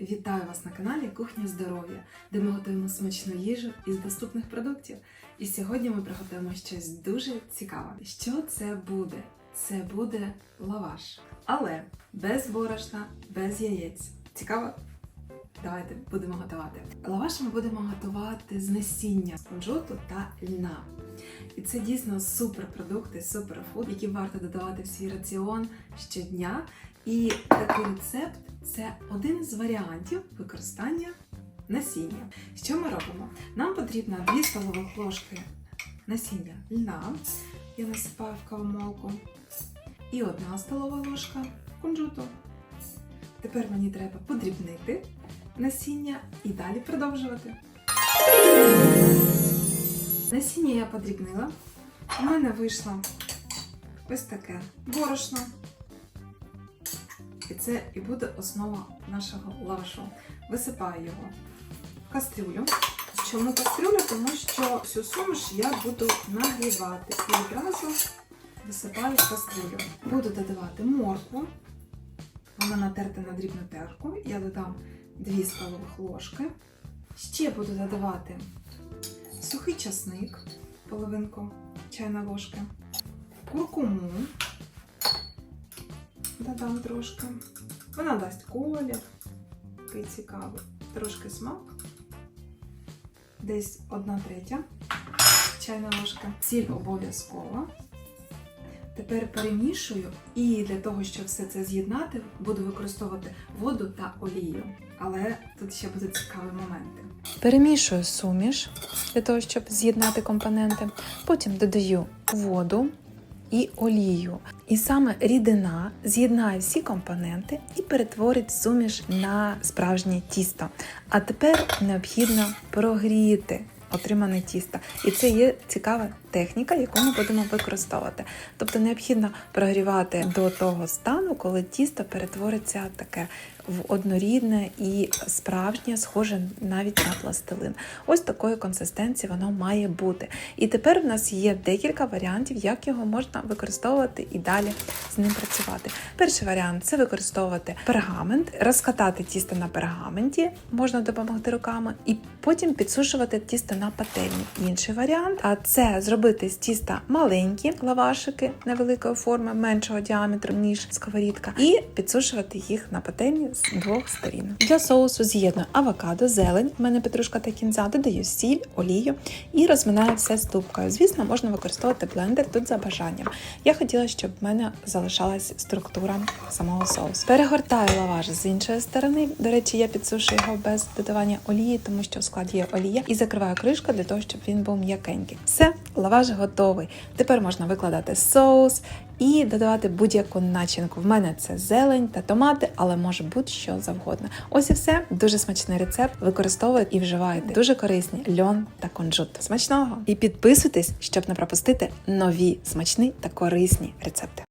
Вітаю вас на каналі Кухня здоров'я, де ми готуємо смачну їжу із доступних продуктів. І сьогодні ми приготуємо щось дуже цікаве. Що це буде? Це буде лаваш, але без борошна, без яєць. Цікаво? Давайте будемо готувати. Лаваш ми будемо готувати з насіння, кунжуту та льна. І це дійсно суперпродукти, суперфуд, які варто додавати в свій раціон щодня. І такий рецепт це один з варіантів використання насіння. Що ми робимо? Нам потрібно 2 столових ложки насіння льна, я насипаю в кавомолку, і 1 столова ложка кунжуту. Тепер мені треба подрібнити насіння і далі продовжувати. Насіння я подрібнила. У мене вийшло ось таке борошно. І це і буде основа нашого лавашу. Висипаю його в кастрюлю. Чому кастрюлю? Тому що всю суміш я буду нагрівати і одразу висипаю в кастрюлю. Буду додавати моркву. Вона натерта на дрібну терку. Я додам 2 столових ложки. Ще буду додавати сухий часник, половинку чайної ложки, куркуму додам трошки. Вона дасть колір, такий цікавий, трошки смак. Десь одна третя чайна ложка. Сіль обов'язково. Тепер перемішую і для того, щоб все це з'єднати, буду використовувати воду та олію. Але тут ще будуть цікаві моменти. Перемішую суміш для того, щоб з'єднати компоненти. Потім додаю воду і олію. І саме рідина з'єднає всі компоненти і перетворить суміш на справжнє тісто. А тепер необхідно прогріти отримане тісто. І це є цікава техніка, яку ми будемо використовувати. Тобто необхідно прогрівати до того стану, коли тісто перетвориться таке в однорідне і справжнє, схоже навіть на пластилин. Ось такої консистенції воно має бути. І тепер в нас є декілька варіантів, як його можна використовувати і далі з ним працювати. Перший варіант це використовувати пергамент, розкатати тісто на пергаменті, можна допомогти руками, і потім підсушувати тісто на пательні. Інший варіант а це зробити з тіста маленькі лавашики невеликої форми, меншого діаметру, ніж сковорідка, і підсушувати їх на пательні з двох сторін. Для соусу з'єдную авокадо, зелень, в мене петрушка та кінза, додаю сіль, олію і розминаю все ступкою. Звісно, можна використовувати блендер тут за бажанням. Я хотіла, щоб в мене залишалась структура самого соусу. Перегортаю лаваш з іншої сторони. До речі, я підсушую його без додавання олії, тому що в складі є олія, і закриваю кришку для того, щоб він був м'якенький. Все, лаваш готовий. Тепер можна викладати соус і додавати будь-яку начинку. В мене це зелень та томати, але може бути що завгодно. Ось і все. Дуже смачний рецепт. Використовуйте і вживайте. Дуже корисні льон та кунжут. Смачного! І підписуйтесь, щоб не пропустити нові смачні та корисні рецепти.